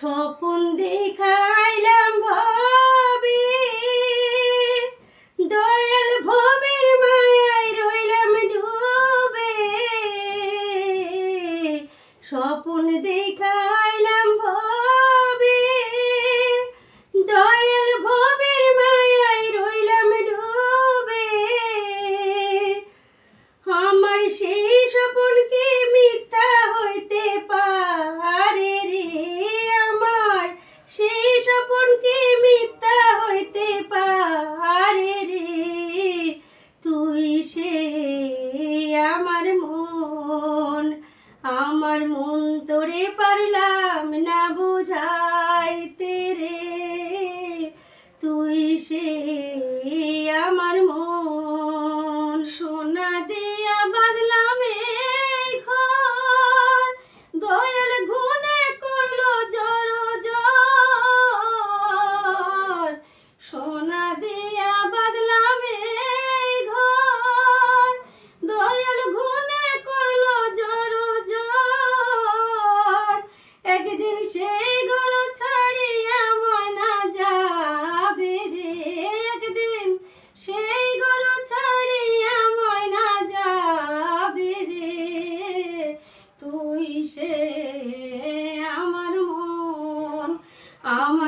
স্বপন দেখাইলাম ভাবি। দয়াল ভবের মায়ায় রইলাম ডুবে। স্বপন দেখা আমার মন আমার মন তোরে পারলাম না বুঝাই রে। তুই সে আমার মন, সোনা দিয়া বাদলাম দয়াল ঘুনে করল জর জোনা দিয়া সেগুলো ছাড়িয়া মনা যাবে রে একদিন। সেই গরু ছাড়িয়া ময়না যাবে রে। তুই সে আমার মন, আমার